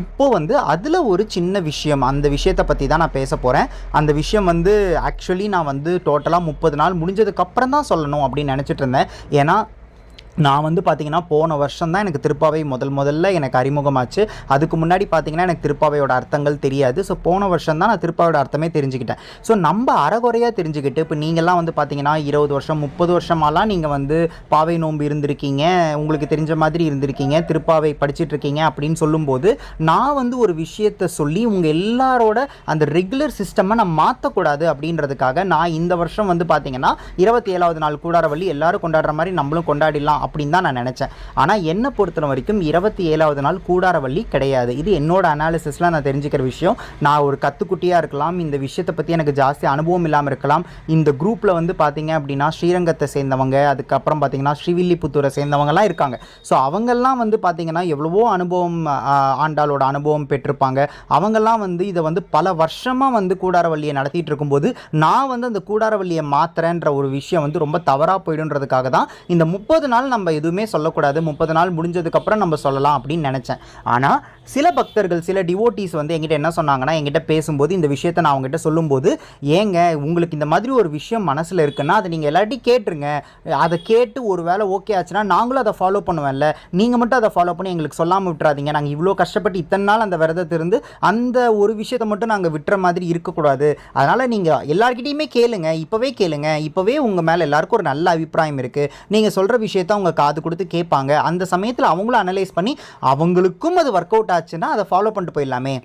இப்போ வந்து அதில் ஒரு சின்ன விஷயம் அந்த விஷயத்தை பற்றி தான் நான் பேச போகிறேன் அந்த விஷயம் வந்து ஆக்சுவலி நான் வந்து டோட்டலாக முப்பது நாள் முடிஞ்சதுக்கப்புறம் தான் சொல்லணும் அப்படின்னு நினச்சிட்டு இருந்தேன். ஏன்னா நான் வந்து பார்த்தீங்கன்னா போன வருஷம் தான் எனக்கு திருப்பாவை முதல் முதல்ல எனக்கு அறிமுகமாச்சு. அதுக்கு முன்னாடி பார்த்தீங்கன்னா எனக்கு திருப்பாவையோட அர்த்தங்கள் தெரியாது. ஸோ போன வருஷம் தான் நான் திருப்பாவையோட அர்த்தமே தெரிஞ்சுக்கிட்டேன். ஸோ நம்ம அறகுறையாக தெரிஞ்சுக்கிட்டு இப்போ நீங்கள்லாம் வந்து பார்த்தீங்கன்னா இருபது வருஷம் முப்பது வருஷமாலாம் நீங்கள் வந்து பாவை நோன்பு இருந்திருக்கீங்க. உங்களுக்கு தெரிஞ்ச மாதிரி இருந்திருக்கீங்க. திருப்பாவை படிச்சிட்டு இருக்கீங்க அப்படின்னு சொல்லும்போது நான் வந்து ஒரு விஷயத்தை சொல்லி உங்கள் எல்லாரோட அந்த ரெகுலர் சிஸ்டமை நான் மாற்றக்கூடாது அப்படின்றதுக்காக நான் இந்த வருஷம் வந்து பார்த்தீங்கன்னா இருபத்தி ஏழாவது நாள் கூடாரவள்ளி எல்லாரும் கொண்டாடுற மாதிரி நம்மளும் கொண்டாடிடலாம் அப்படின்னு தான் நான் நினச்சேன். ஆனால் என்னை பொறுத்த வரைக்கும் இருபத்தி ஏழாவது நாள் கூடாரவள்ளி கிடையாது. இது என்னோட அனாலிசிஸில் நான் தெரிஞ்சுக்கிற விஷயம். நான் ஒரு கத்துக்குட்டியாக இருக்கலாம் இந்த விஷயத்தை பற்றி எனக்கு ஜாஸ்தி அனுபவம் இல்லாமல் இருக்கலாம். இந்த குரூப்பில் வந்து பார்த்தீங்க அப்படின்னா ஸ்ரீரங்கத்தை சேர்ந்தவங்க அதுக்கப்புறம் பார்த்தீங்கன்னா ஸ்ரீவில்லிபுத்தூரை சேர்ந்தவங்கலாம் இருக்காங்க. ஸோ அவங்கெல்லாம் வந்து பார்த்தீங்கன்னா எவ்வளவோ அனுபவம் ஆண்டாளோட அனுபவம் பெற்றிருப்பாங்க. அவங்கெல்லாம் வந்து இதை வந்து பல வருஷமாக வந்து கூடாரவள்ளியை நடத்திட்டு இருக்கும்போது நான் வந்து அந்த கூடாரவள்ளியை மாத்திரன்ற ஒரு விஷயம் வந்து ரொம்ப தவறாக போயிடுன்றதுக்காக தான் இந்த முப்பது நாள் நம்ம எதுவுமே சொல்லக்கூடாது. முப்பது நாள் முடிஞ்சதுக்கப்புறம் நம்ம சொல்லலாம் அப்படின்னு நினச்சேன். ஆனால் சில பக்தர்கள் சில டிவோட்டீஸ் வந்து எங்கிட்ட என்ன சொன்னாங்கன்னா எங்கிட்ட பேசும்போது இந்த விஷயத்தை நான் அவங்ககிட்ட சொல்லும்போது ஏங்க உங்களுக்கு இந்த மாதிரி ஒரு விஷயம் மனசில் இருக்குன்னா அதை நீங்கள் எல்லாத்தையும் கேட்டுருங்க. அதை கேட்டு ஒரு வேளை ஓகே ஆச்சுன்னா நாங்களும் அதை ஃபாலோ பண்ணுவேன்ல நீங்கள் மட்டும் அதை ஃபாலோ பண்ணி எங்களுக்கு சொல்லாமல் விட்டுறாதீங்க. நாங்கள் இவ்வளோ கஷ்டப்பட்டு இத்தனை நாள் அந்த விரதத்தை இருந்து அந்த ஒரு விஷயத்தை மட்டும் நாங்கள் விட்டுற மாதிரி இருக்கக்கூடாது. அதனால் நீங்கள் எல்லார்கிட்டயுமே கேளுங்க. இப்போவே கேளுங்க. இப்போவே உங்கள் மேலே எல்லாருக்கும் ஒரு நல்ல அபிப்பிராயம் இருக்குது நீங்கள் சொல்கிற விஷயத்த அவங்க காது கொடுத்து கேட்பாங்க. அந்த சமயத்தில் அவங்களும் அனலைஸ் பண்ணி அவங்களுக்கும் அது ஒர்க் அவுட் ஆச்சுன்னா அதை ஃபாலோ பண்ணிட்டு போயிடலாமே.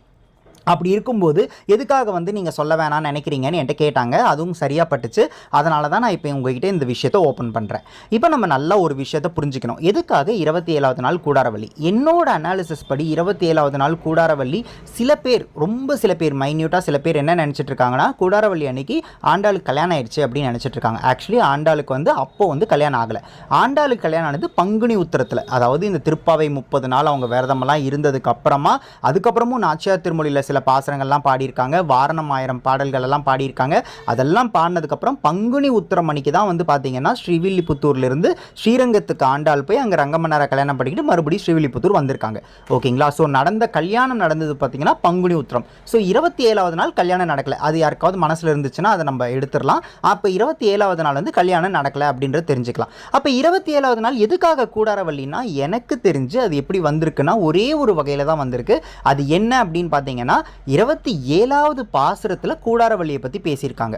அப்படி இருக்கும்போது எதுக்காக வந்து நீங்கள் சொல்ல வேணாம்னு நினைக்கிறீங்கன்னு என்கிட்ட கேட்டாங்க. அதுவும் சரியாக பட்டுச்சு. அதனால தான் நான் இப்போ உங்ககிட்ட இந்த விஷயத்தை ஓப்பன் பண்ணுறேன் இப்போ நம்ம நல்லா ஒரு விஷயத்தை புரிஞ்சுக்கணும். எதுக்காக இருபத்தி ஏழாவது நாள் கூடாரவள்ளி? என்னோட அனாலிசிஸ் படி இருபத்தி ஏழாவது நாள் கூடாரவள்ளி சில பேர் ரொம்ப சில பேர் மைன்யூட்டாக சில பேர் என்ன நினச்சிட்டு இருக்காங்கன்னா கூடாரவள்ளி அன்னைக்கு ஆண்டாளுக்கு கல்யாணம் ஆயிடுச்சு அப்படின்னு நினச்சிட்டு இருக்காங்க. ஆக்சுவலி ஆண்டாளுக்கு வந்து அப்போ வந்து கல்யாணம் ஆகலை. ஆண்டாளுக்கு கல்யாணம் ஆனது பங்குனி உத்தரத்தில். அதாவது இந்த திருப்பாவை முப்பது நாள் அவங்க விரதமெல்லாம் இருந்ததுக்கு அப்புறமா அதுக்கப்புறமும் நாச்சியார் திருமொழியில் சில பாசுரங்கள்லாம் பாடியிருக்காங்க. வாரணம் ஆயிரம் பாடல்கள் எல்லாம் பாடியிருக்காங்க. அதெல்லாம் பாடினதுக்கப்புறம் பங்குனி உத்திரம் மணிக்கு தான் வந்து பார்த்தீங்கன்னா ஸ்ரீவில்லிபுத்தூர்லேருந்து ஸ்ரீரங்கத்துக்கு ஆண்டாள் போய் அங்கே ரங்கமன்னாரை கல்யாணம் பண்ணிக்கிட்டு மறுபடியும் ஸ்ரீவில்லிபுத்தூர் வந்திருக்காங்க. ஓகேங்களா? ஸோ நடந்த கல்யாணம் நடந்தது பார்த்தீங்கன்னா பங்குனி உத்திரம். ஸோ இருபத்தி ஏழாவது நாள் கல்யாணம் நடக்கலை. அது யாருக்காவது மனசில் இருந்துச்சுன்னா அதை நம்ம எடுத்துடலாம். அப்போ இருபத்தி ஏழாவது நாள் வந்து கல்யாணம் நடக்கலை அப்படின்றது தெரிஞ்சுக்கலாம். அப்போ இருபத்தி ஏழாவது நாள் எதுக்காக கூடாரவள்ளினா எனக்கு தெரிஞ்சு அது எப்படி வந்திருக்குன்னா ஒரே ஒரு வகையில் தான் வந்திருக்கு. அது என்ன அப்படின்னு பார்த்தீங்கன்னா இருபத்தி ஏழாவது பாசுரத்தில் கூடாரவள்ளியை பற்றி பேசியிருக்காங்க.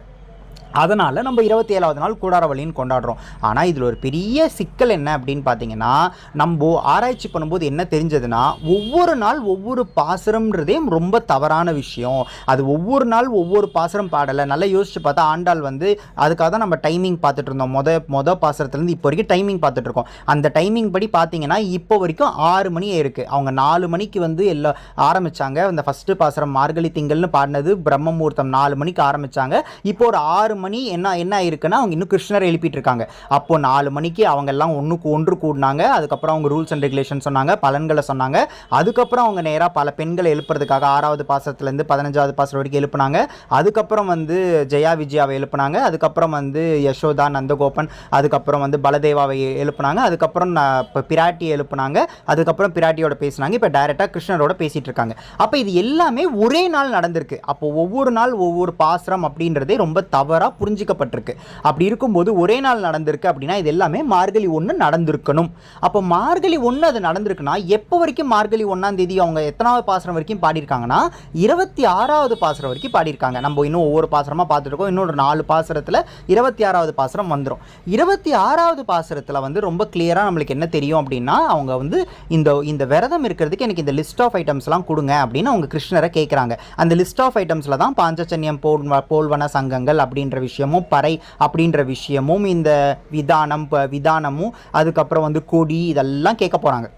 அதனால் நம்ம இருபத்தி ஏழாவது நாள் கூடாரவள்ளின்னு கொண்டாடுறோம். ஆனால் இதில் ஒரு பெரிய சிக்கல் என்ன அப்படின்னு பார்த்தீங்கன்னா நம்ம ஆராய்ச்சி பண்ணும்போது என்ன தெரிஞ்சதுன்னா ஒவ்வொரு நாள் ஒவ்வொரு பாசுரம்ன்றதே ரொம்ப தவறான விஷயம். அது ஒவ்வொரு நாள் ஒவ்வொரு பாசுரம் பாடலை நல்லா யோசிச்சு பார்த்தா ஆண்டாள் வந்து அதுக்காக தான் நம்ம டைமிங் பார்த்துட்டு இருந்தோம். மொத மொத பாசுரத்துலேருந்து இப்போ வரைக்கும் டைமிங் பார்த்துட்டு இருக்கோம். அந்த டைமிங் படி பார்த்தீங்கன்னா இப்போ வரைக்கும் ஆறு மணி இருக்குது அவங்க நாலு மணிக்கு வந்து எல்லாம் ஆரம்பித்தாங்க அந்த ஃபஸ்ட்டு பாசுரம் மார்கழி திங்கள்னு பாடினது பிரம்ம முகூர்த்தம் நாலு மணிக்கு ஆரம்பித்தாங்க இப்போ ஒரு ஆறு மணி என்ன என்ன இருக்குன்னா அவங்க இன்னும் கிருஷ்ணரை எழுப்பிட்டு இருக்காங்க அப்போ நாலு மணிக்கு அவங்க எல்லாம் ஒன்றுக்கு ஒன்று கூடினாங்க. அதுக்கப்புறம் அவங்க ரூல்ஸ் அண்ட் ரெகுலேஷன் சொன்னாங்க பலன்களை சொன்னாங்க. அதுக்கப்புறம் அவங்க நேராக பல பெண்களை எழுப்புறதுக்காக ஆறாவது பாசத்துலேருந்து பதினஞ்சாவது பாசம் வரைக்கும் எழுப்புனாங்க. அதுக்கப்புறம் வந்து ஜெயா விஜயாவை எழுப்புனாங்க. அதுக்கப்புறம் வந்து யசோதா நந்தகோபன் அதுக்கப்புறம் வந்து பலதேவாவை எழுப்புனாங்க. அதுக்கப்புறம் இப்போ பிராட்டி எழுப்புனாங்க. அதுக்கப்புறம் பிராட்டியோட பேசினாங்க. இப்போ டைரெக்டாக கிருஷ்ணரோட பேசிகிட்டு இருக்காங்க அப்போ இது எல்லாமே ஒரே நாள் நடந்திருக்கு. அப்போ ஒவ்வொரு நாள் ஒவ்வொரு பாசரம் அப்படின்றதே ரொம்ப தவறாக புரிஞ்சிக்கப்பட்டிருக்கு. அப்படி இருக்கும்போது ஒரே நாள் நடந்திருக்கு அப்படின்னா இது எல்லாமே மார்கழி ஒன்று நடந்திருக்கணும். அப்போ மார்கழி ஒன்று அது நடந்திருக்குன்னா எப்போ வரைக்கும் மார்கழி ஒன்றாம் தேதி அவங்க எத்தனாவது பாசனம் வரைக்கும் பாடியிருக்காங்கன்னா இருபத்தி ஆறாவது பாசனம் வரைக்கும் பாடியிருக்காங்க. நம்ம இன்னும் ஒவ்வொரு பாசனமாக பார்த்துருக்கோம் இன்னொரு நாலு பாசனத்தில் இருபத்தி ஆறாவது பாசனம் வந்துடும் இருபத்தி ஆறாவது பாசனத்தில் வந்து ரொம்ப கிளியராக நம்மளுக்கு என்ன தெரியும் அப்படின்னா அவங்க வந்து இந்த இந்த விரதம் இருக்கிறதுக்கு எனக்கு இந்த லிஸ்ட் ஆஃப் ஐட்டம்ஸ்லாம் கொடுங்க அப்படின்னு அவங்க கிருஷ்ணரை கேட்குறாங்க அந்த லிஸ்ட் ஆஃப் ஐட்டம்ஸில் தான் பாஞ்சச்சன்யம் போல் போல்வன சங்கங்கள் அப்படின்ற விஷயமும் பறை அப்படின்ற விஷயமும் இந்த விதானம் விதானமும் அதுக்கப்புறம் வந்து கொடி இதெல்லாம் கேட்க போகிறாங்க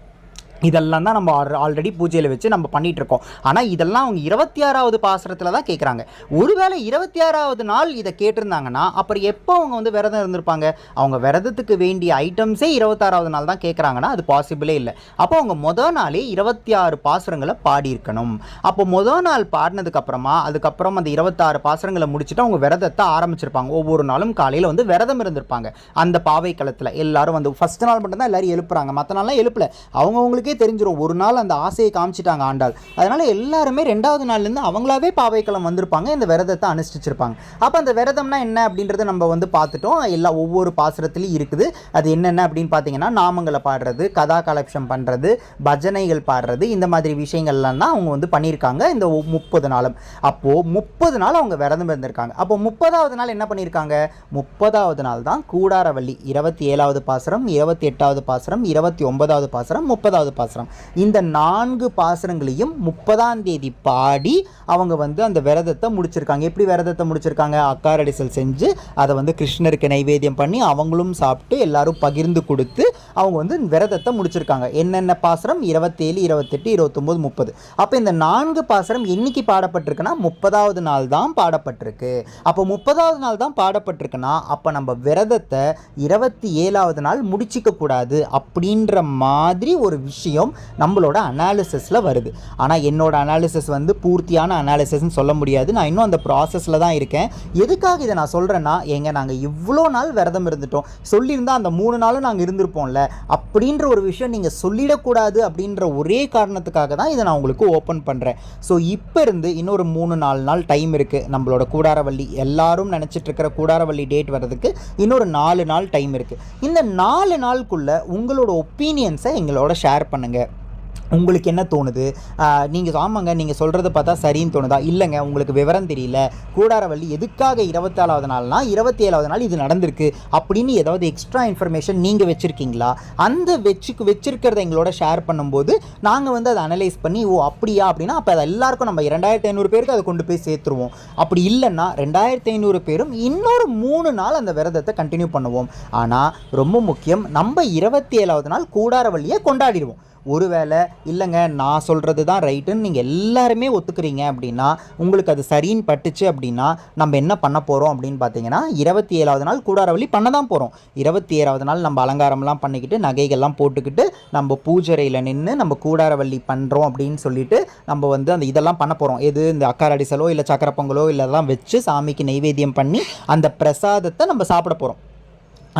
இதெல்லாம் தான் நம்ம ஆல்ரெடி பூஜையில் வச்சு நம்ம பண்ணிகிட்ருக்கோம் ஆனால் இதெல்லாம் அவங்க இருபத்தி ஆறாவது பாசரத்தில் தான் கேட்குறாங்க ஒருவேளை இருபத்தி ஆறாவது நாள் இதை கேட்டிருந்தாங்கன்னா அப்புறம் எப்போ அவங்க வந்து விரதம் இருந்திருப்பாங்க? அவங்க விரதத்துக்கு வேண்டிய ஐட்டம்ஸே இருபத்தாறாவது நாள் தான் கேட்குறாங்கன்னா அது பாசிபிளே இல்லை. அப்போ அவங்க மொதல் நாளே இருபத்தி ஆறு பாசுரங்களை பாடியிருக்கணும். அப்போ மொதல் நாள் பாடினதுக்கப்புறமா அதுக்கப்புறம் அந்த இருபத்தாறு பாசுரங்களை முடிச்சுட்டு அவங்க விரதத்தை ஆரம்பிச்சிருப்பாங்க. ஒவ்வொரு நாளும் காலையில் வந்து விரதம் இருந்திருப்பாங்க. அந்த பாவை களத்தில் எல்லாரும் வந்து ஃபஸ்ட் நாள் மட்டும்தான் எல்லாரும் எழுப்புறாங்க. மற்ற நாள்லாம் எழுப்பல. அவங்கவுங்களுக்கு தெரிஞ்சிடும் ஒரு நாள் அந்த ஆசையை காமிச்சிட்டாங்க ஆண்டாள். அதனால எல்லாருமே ரெண்டாவது நாள்லேருந்து அவங்களாவே பாவைக்களம் வந்திருப்பாங்க. இந்த விரதத்தை அனுஷ்டிச்சிருப்பாங்க. அப்போ அந்த விரதம்னா என்ன அப்படின்றத நம்ம வந்து பார்த்துட்டோம். எல்லா ஒவ்வொரு பாசுரத்துலையும் இருக்குது. அது என்னென்ன அப்படின்னு பார்த்தீங்கன்னா நாமங்களை பாடுறது கதா கலெக்ஷன் பண்ணுறது பஜனைகள் பாடுறது இந்த மாதிரி விஷயங்கள்லாம் தான் அவங்க வந்து பண்ணியிருக்காங்க இந்த முப்பது நாளும். அப்போது முப்பது நாள் அவங்க விரதம் இருந்திருக்காங்க. அப்போ முப்பதாவது நாள் என்ன பண்ணியிருக்காங்க? முப்பதாவது நாள் தான் கூடாரவள்ளி இருபத்தி ஏழாவது பாசுரம் இருபத்தி எட்டாவது பாசுரம் இருபத்தி ஒன்பதாவது பாசுரம் முப்பதாவது பாசுரம் இந்த நான்கு பாசுரங்களையும் முப்பதாம் தேதி பாடி அவங்க வந்து அந்த விரதத்தை முடிச்சிருக்காங்க. எப்படி விரதத்தை முடிச்சிருக்காங்க? அக்காரடிசல் செஞ்சு அதை வந்து கிருஷ்ணருக்கு நைவேத்தியம் பண்ணி அவங்களும் சாப்பிட்டு எல்லாரும் பகிர்ந்து கொடுத்து அவங்க வந்து விரதத்தை முடிச்சிருக்காங்க. என்னென்ன பாசுரம்? இருபத்தேழு இருபத்தெட்டு இருபத்தொம்போது முப்பது. அப்போ இந்த நான்கு பாசுரம் என்னைக்கு பாடப்பட்டிருக்குன்னா முப்பதாவது நாள் தான் பாடப்பட்டிருக்கு. அப்போ முப்பதாவது நாள் தான் பாடப்பட்டிருக்குன்னா அப்போ நம்ம விரதத்தை இருபத்தி ஏழாவது நாள் முடிச்சிக்க கூடாது அப்படின்ற மாதிரி ஒரு விஷயம் நம்மளோட அனாலிசிஸில் வருது. ஆனால் என்னோட அனாலிசிஸ் வந்து பூர்த்தியான அனாலிசிஸ்ன்னு சொல்ல முடியாது. நான் இன்னும் அந்த ப்ராசஸில் தான் இருக்கேன். எதுக்காக இதை நான் சொல்கிறேன்னா ஏங்க நாங்கள் இவ்வளோ நாள் விரதம் இருந்துட்டோம். சொல்லியிருந்தால் அந்த மூணு நாளும் நாங்கள் இருந்திருப்போம்ல. அப்படின்ற ஒரு விஷயம் நீங்கள் சொல்லிடக்கூடாது அப்படின்ற ஒரே காரணத்துக்காக தான் இதை நான் உங்களுக்கு ஓப்பன் பண்ணுறேன் ஸோ இப்போ இருந்து இன்னொரு மூணு நாலு நாள் டைம் இருக்குது நம்மளோட கூடாரவள்ளி எல்லாரும் நினச்சிட்டு இருக்கிற கூடாரவள்ளி டேட் வர்றதுக்கு இன்னொரு நாலு நாள் டைம் இருக்குது இந்த நாலு நாளுக்குள்ளே உங்களோட ஒப்பீனியன்ஸை எங்களோட ஷேர் பண்ணுங்கள் உங்களுக்கு என்ன தோணுது? நீங்கள் ஆமாங்க நீங்கள் சொல்கிறத பார்த்தா சரின்னு தோணுதா? இல்லைங்க உங்களுக்கு விவரம் தெரியல. கூடாரவள்ளி எதுக்காக இருபத்தாலாவது நாள்னா இருபத்தி ஏழாவது நாள் இது நடந்திருக்கு அப்படின்னு ஏதாவது எக்ஸ்ட்ரா இன்ஃபர்மேஷன் நீங்கள் வச்சுருக்கீங்களா? அந்த வச்சுக்கு வச்சுருக்கிறத எங்களோட ஷேர் பண்ணும்போது நாங்கள் வந்து அதை அனலைஸ் பண்ணி ஓ அப்படியா? அப்படின்னா அப்போ அதை எல்லாருக்கும் நம்ம இரண்டாயிரத்தி ஐநூறு பேருக்கு அதை கொண்டு போய் சேர்த்துருவோம். அப்படி இல்லைன்னா ரெண்டாயிரத்தி ஐநூறு பேரும் இன்னொரு மூணு நாள் அந்த விரதத்தை கண்டினியூ பண்ணுவோம். ஆனால் ரொம்ப முக்கியம் நம்ம இருபத்தி ஏழாவது நாள் கூடாரவள்ளியை கொண்டாடிடுவோம். ஒருவேளை இல்லைங்க நான் சொல்கிறது தான் ரைட்டுன்னு நீங்கள் எல்லாருமே ஒத்துக்கிறீங்க அப்படின்னா உங்களுக்கு அது சரின்னு பட்டுச்சு அப்படின்னா நம்ம என்ன பண்ண போகிறோம் அப்படின்னு பார்த்தீங்கன்னா இருபத்தி ஏழாவது நாள் கூடாரவள்ளி பண்ண தான் போகிறோம் இருபத்தி ஏழாவது நாள் நம்ம அலங்காரம்லாம் பண்ணிக்கிட்டு நகைகள்லாம் போட்டுக்கிட்டு நம்ம பூஜரையில் நின்று நம்ம கூடாரவள்ளி பண்ணுறோம் அப்படின்னு சொல்லிட்டு நம்ம வந்து அந்த இதெல்லாம் பண்ண போகிறோம் எது இந்த அக்காரடிசலோ இல்லை சக்கரை பொங்கலோ இல்லை அதெல்லாம் வச்சு சாமிக்கு நைவேத்தியம் பண்ணி அந்த பிரசாதத்தை நம்ம சாப்பிட போகிறோம்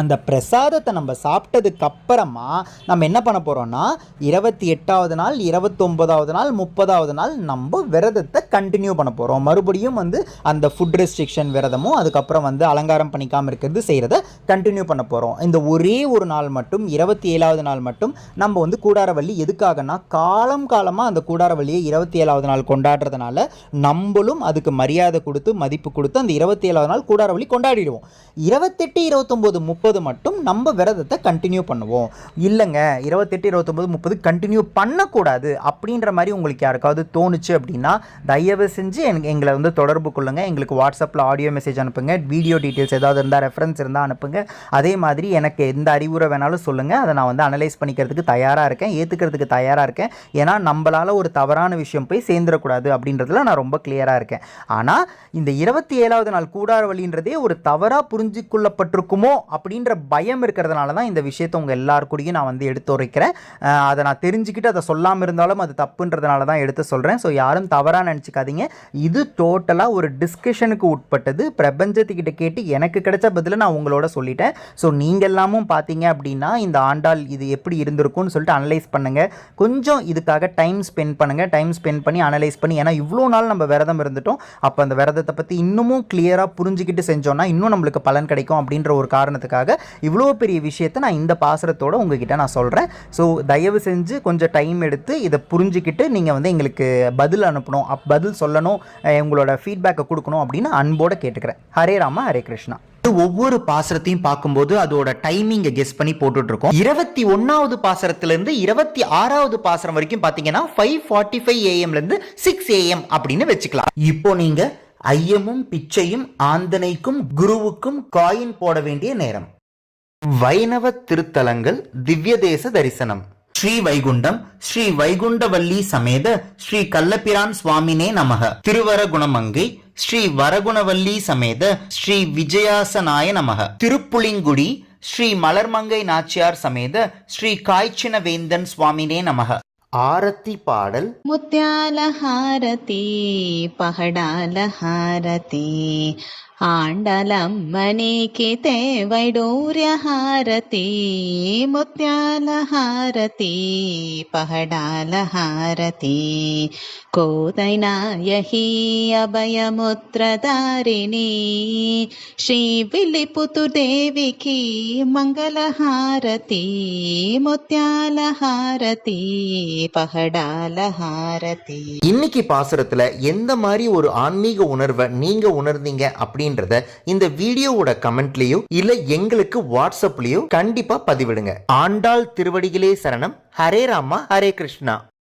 அந்த பிரசாதத்தை நம்ம சாப்பிட்டதுக்கு அப்புறமா நம்ம என்ன பண்ண போகிறோம்னா இருபத்தி எட்டாவது நாள் இருபத்தொம்போதாவது நாள் முப்பதாவது நாள் நம்ம விரதத்தை கண்டினியூ பண்ண போகிறோம் மறுபடியும் வந்து அந்த ஃபுட் ரெஸ்ட்ரிக்ஷன் விரதமும் அதுக்கப்புறம் வந்து அலங்காரம் பண்ணிக்காமல் இருக்கிறது செய்கிறத கண்டினியூ பண்ண போகிறோம் இந்த ஒரே ஒரு நாள் மட்டும் இருபத்தி ஏழாவது நாள் மட்டும் நம்ம வந்து கூடாரவள்ளி எதுக்காகனா காலம் காலமாக அந்த கூடாரவள்ளியை இருபத்தி ஏழாவது நாள் கொண்டாடுறதுனால நம்மளும் அதுக்கு மரியாதை கொடுத்து மதிப்பு கொடுத்து அந்த இருபத்தி ஏழாவது நாள் கூடாரவள்ளி கொண்டாடிடுவோம். இருபத்தெட்டு இருபத்தொம்போது முப்பது மட்டும் நம்ம விரதத்தை கண்டினியூ பண்ணுவோம். இல்லைங்க இருபத்தெட்டு இருபத்தொம்போது முப்பது கண்டினியூ பண்ணக்கூடாது அப்படின்ற மாதிரி உங்களுக்கு யாருக்காவது தோணுச்சு அப்படின்னா தயவு செஞ்சு எங்களை வந்து தொடர்பு கொள்ளுங்க. எங்களுக்கு வாட்ஸ்அப்பில் ஆடியோ மெசேஜ் அனுப்புங்க. வீடியோ டீட்டெயில்ஸ் ஏதாவது இருந்தால் ரெஃபரன்ஸ் இருந்தால் அனுப்புங்க. அதே மாதிரி எனக்கு எந்த அறிவுரை வேணாலும் சொல்லுங்கள் அதை நான் வந்து அனலைஸ் பண்ணிக்கிறதுக்கு தயாராக இருக்கேன். ஏற்றுக்கிறதுக்கு தயாராக இருக்கேன். ஏன்னா நம்மளால் ஒரு தவறான விஷயம் போய் சேர்ந்துடக்கூடாது அப்படின்றதுல நான் ரொம்ப கிளியராக இருக்கேன். ஆனால் இந்த இருபத்தி ஏழாவது நாள் கூடார வழின்றதே ஒரு தவறாக புரிஞ்சு கொள்ளப்பட்டிருக்குமோ அப்படின்ற பயம் இருக்கிறதுனால தான் இந்த விஷயத்தை உங்கள் எல்லாருக்கூடையும் நான் வந்து எடுத்து உரைக்கிறேன். அதை நான் தெரிஞ்சுக்கிட்டு அதை சொல்லாமல் இருந்தாலும் அது தப்புன்றதுனால தான் எடுத்து சொல்கிறேன் ஸோ யாரும் தவறாக நினச்சிக்காதீங்க. இது டோட்டலாக ஒரு டிஸ்கஷனுக்கு உட்பட்டது. பிரபஞ்சத்துக்கிட்ட கேட்டு எனக்கு கிடைச்ச பதிலை நான் உங்களோட சொல்லிட்டேன். ஸோ நீங்கள் எல்லாமும் பார்த்தீங்க அப்படின்னா இந்த ஆண்டாள் இது எப்படி இருந்திருக்கும்னு சொல்லிட்டு அனலைஸ் பண்ணுங்கள் கொஞ்சம் இதுக்காக டைம் ஸ்பெண்ட் பண்ணுங்கள் டைம் ஸ்பெண்ட் பண்ணி அனலைஸ் பண்ணி ஏன்னா இவ்வளோ நாள் நம்ம விரதம் இருந்துட்டோம். அப்போ அந்த விரதத்தை பற்றி இன்னமும் கிளியராக புரிஞ்சுக்கிட்டு செஞ்சோன்னா இன்னும் நம்மளுக்கு பலன் கிடைக்கும் அப்படின்ற ஒரு காரணத்துக்காக இவ்வளோ பெரிய விஷயத்தை நான் இந்த பாசரத்தோடு உங்ககிட்ட நான் சொல்கிறேன் ஸோ தயவு செஞ்சு கொஞ்சம் டைம் எடுத்து இதை புரிஞ்சுக்கிட்டு நீங்கள் வந்து எங்களுக்கு பதில் அனுப்பணும் அப் பதில் சொல்லணும் உங்களோட ஃபீட்பேக்கை கொடுக்கணும் அப்படின்னு அன்போடு கேட்டுக்கிறேன். ஹரே ராமா ஹரே கிருஷ்ணா. ஒவ்வொரு பாசரத்தையும் பார்க்கும்போது அதோட டைமிங்கை கெஸ் பண்ணி போட்டுட்டு இருக்கோம் இருபத்தி ஒன்னாவது பாசரத்துல இருந்து இருபத்தி ஆறாவது பாசரம் வரைக்கும் பாத்தீங்கன்னா ஃபைவ் ஃபார்ட்டி ஃபைவ் ஏஎம்ல இருந்து சிக்ஸ் ஏஎம் அப்படின்னு வச்சுக்கலாம். இப்போ நீங்க ஐயமும் பிச்சையும் ஆந்தனைக்கும் குருவுக்கும் காயின் போட வேண்டிய நேரம். வைணவ திருத்தலங்கள் திவ்ய தேச தரிசனம். ஸ்ரீ வைகுண்டம் ஸ்ரீ வைகுண்டவல்லி சமேத ஸ்ரீ கல்லபிரான் சுவாமினே நமக. திருவரகுணமங்கை ஸ்ரீ வரகுணவல்லி சமேத ஸ்ரீ விஜயாசனாய நமக. திருப்புளிங்குடி ஸ்ரீ மலர்மங்கை நாச்சியார் சமேத ஸ்ரீ காய்ச்சின வேந்தன் சுவாமினே நமக. ஆரத்தி பாடல். முத்தியால ஹாரதி आण्डलम्मनिके ते वैडूर्यहारती मुत्यालहारती पहडालहारती कोदैनायही अभयमुत्रधारिणी श्रीविलिपुतुदेविकी मङ्गलहारती முத்தியாலஹாரதி பகடாலஹாரதி இன்னைக்கு பாசுரத்துல எந்த மாதிரி ஒரு ஆன்மீக உணர்வை நீங்க உணர்ந்தீங்க அப்படின்னு அப்படின்றத இந்த வீடியோவோட கமெண்ட்லயோ இல்ல எங்களுக்கு வாட்ஸ்அப்லயோ கண்டிப்பா பதிவிடுங்க. ஆண்டாள் திருவடிகளே சரணம். ஹரே ராமா ஹரே கிருஷ்ணா.